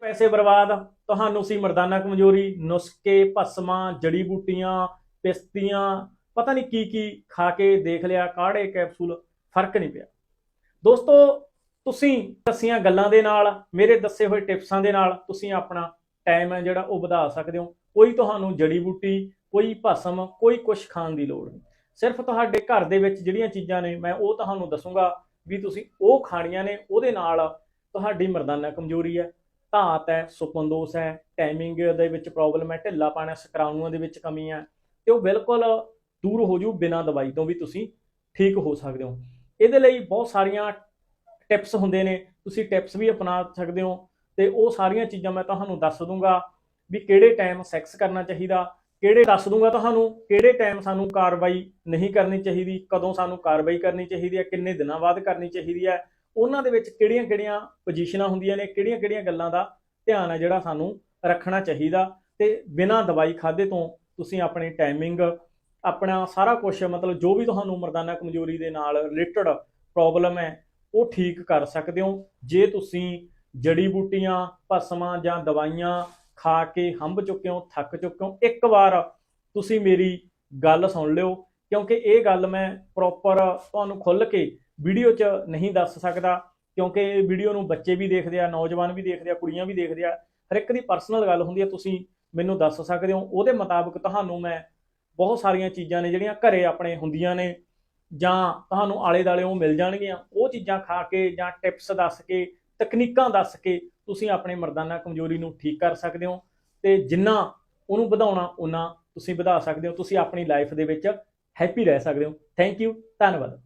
ਪੈਸੇ ਬਰਬਾਦ, ਤੁਹਾਨੂੰ ਸੀ ਮਰਦਾਨਾ ਕਮਜ਼ੋਰੀ, ਨੁਸਖੇ, ਭਸਮਾਂ, ਜੜੀ ਬੂਟੀਆਂ, ਪਿਸਤੀਆਂ, ਪਤਾ ਨਹੀਂ ਕੀ ਕੀ ਖਾ ਕੇ ਦੇਖ ਲਿਆ ਕਾੜੇ ਕੈਪਸੂਲ, ਫ਼ਰਕ ਨਹੀਂ ਪਿਆ। ਦੋਸਤੋ, ਤੁਸੀਂ ਦੱਸੀਆਂ ਗੱਲਾਂ ਦੇ ਨਾਲ, ਮੇਰੇ ਦੱਸੇ ਹੋਏ ਟਿਪਸਾਂ ਦੇ ਨਾਲ ਤੁਸੀਂ ਆਪਣਾ ਟਾਈਮ ਹੈ ਜਿਹੜਾ ਉਹ ਵਧਾ ਸਕਦੇ ਹੋ। ਕੋਈ ਤੁਹਾਨੂੰ ਜੜੀ ਬੂਟੀ, ਕੋਈ ਭਸਮ, ਕੋਈ ਕੁਛ ਖਾਣ ਦੀ ਲੋੜ ਨਹੀਂ। ਸਿਰਫ ਤੁਹਾਡੇ ਘਰ ਦੇ ਵਿੱਚ ਜਿਹੜੀਆਂ ਚੀਜ਼ਾਂ ਨੇ, ਮੈਂ ਉਹ ਤੁਹਾਨੂੰ ਦੱਸੂਗਾ ਵੀ ਤੁਸੀਂ ਉਹ ਖਾਣੀਆਂ ਨੇ, ਉਹਦੇ ਨਾਲ ਤੁਹਾਡੀ ਮਰਦਾਨਾ ਕਮਜ਼ੋਰੀ ਹੈ। ਧਾਤ ਹੈ ਸੁਪਨ ਦੋਸ਼ ਹੈ ਟਾਈਮਿੰਗ ਦੇ ਵਿੱਚ ਪ੍ਰੋਬਲਮ ਹੈ, ਢਿੱਲਾ ਪਾਣਾ ਸਕਰਾਣੂਆਂ ਦੇ ਵਿੱਚ ਕਮੀ ਹੈ ਤੇ ਉਹ ਬਿਲਕੁਲ ਦੂਰ ਹੋ ਜੂ ਬਿਨਾਂ ਦਵਾਈ ਤੋਂ ਵੀ ਤੁਸੀਂ ਠੀਕ ਹੋ ਸਕਦੇ ਹੋ। ਇਹਦੇ ਲਈ ਬਹੁਤ ਸਾਰੀਆਂ ਟਿਪਸ ਹੁੰਦੇ ਨੇ, ਤੁਸੀਂ ਟਿਪਸ ਵੀ ਅਪਣਾ ਸਕਦੇ ਹੋ ਤੇ ਉਹ ਸਾਰੀਆਂ ਚੀਜ਼ਾਂ ਮੈਂ ਤੁਹਾਨੂੰ ਦੱਸ ਦੂੰਗਾ ਵੀ ਕਿਹੜੇ ਟਾਈਮ ਸੈਕਸ ਕਰਨਾ ਚਾਹੀਦਾ, ਕਿਹੜੇ ਦੱਸ ਦੂੰਗਾ ਤੁਹਾਨੂੰ ਕਿਹੜੇ ਟਾਈਮ ਸਾਨੂੰ ਕਾਰਵਾਈ ਨਹੀਂ ਕਰਨੀ ਚਾਹੀਦੀ, ਕਦੋਂ ਸਾਨੂੰ ਕਾਰਵਾਈ ਕਰਨੀ ਚਾਹੀਦੀ ਹੈ, ਕਿੰਨੇ ਦਿਨਾਂ ਬਾਅਦ ਕਰਨੀ ਚਾਹੀਦੀ ਹੈ ਉਹਨਾਂ ਦੇ ਵਿੱਚ ਕਿਹੜੀਆਂ-ਕਿਹੜੀਆਂ ਪੋਜੀਸ਼ਨਾਂ ਹੁੰਦੀਆਂ ਨੇ ਕਿਹੜੀਆਂ-ਕਿਹੜੀਆਂ ਗੱਲਾਂ ਦਾ ਧਿਆਨ ਹੈ ਜਿਹੜਾ ਸਾਨੂੰ ਰੱਖਣਾ ਚਾਹੀਦਾ ਤੇ ਬਿਨਾਂ ਦਵਾਈ ਖਾਦੇ ਤੋਂ ਤੁਸੀਂ ਆਪਣੀ ਟਾਈਮਿੰਗ ਆਪਣਾ ਸਾਰਾ ਕੁਝ ਮਤਲਬ ਜੋ ਵੀ ਤੁਹਾਨੂੰ ਮਰਦਾਨਾ ਕਮਜ਼ੋਰੀ ਦੇ ਨਾਲ ਰਿਲੇਟਡ ਪ੍ਰੋਬਲਮ ਹੈ, ਉਹ ਠੀਕ ਕਰ ਸਕਦੇ ਹੋ। ਜੇ ਤੁਸੀਂ ਜੜੀ ਬੂਟੀਆਂ, ਭਸਮਾਂ ਜਾਂ ਦਵਾਈਆਂ ਖਾ ਕੇ ਹੰਭ ਚੁੱਕੇ ਹੋ, ਥੱਕ ਚੁੱਕੇ ਹੋ, ਇੱਕ ਵਾਰ ਤੁਸੀਂ ਮੇਰੀ ਗੱਲ ਸੁਣ ਲਿਓ, ਕਿਉਂਕਿ ਇਹ ਗੱਲ ਮੈਂ ਪ੍ਰੋਪਰ ਤੁਹਾਨੂੰ ਖੁੱਲ ਕੇ ਵੀਡੀਓ 'ਚ ਨਹੀਂ ਦੱਸ ਸਕਦਾ, ਕਿਉਂਕਿ ਇਹ ਵੀਡੀਓ ਨੂੰ ਬੱਚੇ ਵੀ ਦੇਖਦੇ ਆ, ਨੌਜਵਾਨ ਵੀ ਦੇਖਦੇ ਆ, ਕੁੜੀਆਂ ਵੀ ਦੇਖਦੇ ਆ। ਹਰ ਇੱਕ ਦੀ ਪਰਸਨਲ ਗੱਲ ਹੁੰਦੀ ਹੈ ਤੁਸੀਂ ਮੈਨੂੰ ਦੱਸ ਸਕਦੇ ਹੋ। ਉਹਦੇ ਮੁਤਾਬਕ ਤੁਹਾਨੂੰ ਮੈਂ ਬਹੁਤ ਸਾਰੀਆਂ ਚੀਜ਼ਾਂ ਨੇ ਜਿਹੜੀਆਂ ਘਰੇ ਆਪਣੇ ਹੁੰਦੀਆਂ ਨੇ, ਜਾਂ ਤੁਹਾਨੂੰ ਆਲੇ ਦਾਲੇ ਉਹ ਮਿਲ ਜਾਣਗੀਆਂ। ਉਹ ਚੀਜ਼ਾਂ ਖਾ ਕੇ ਜਾਂ ਟਿਪਸ ਦੱਸ ਕੇ, ਤਕਨੀਕਾਂ ਦੱਸ ਕੇ ਤੁਸੀਂ ਆਪਣੇ ਮਰਦਾਨਾ ਕਮਜ਼ੋਰੀ ਨੂੰ ਠੀਕ ਕਰ ਸਕਦੇ ਹੋ ਤੇ ਜਿੰਨਾ ਉਹਨੂੰ ਵਧਾਉਣਾ ਉਹਨਾਂ ਤੁਸੀਂ ਵਧਾ ਸਕਦੇ ਹੋ। ਤੁਸੀਂ ਆਪਣੀ ਲਾਈਫ ਦੇ ਵਿੱਚ ਹੈਪੀ ਰਹਿ ਸਕਦੇ ਹੋ। ਥੈਂਕ ਯੂ ਧੰਨਵਾਦ।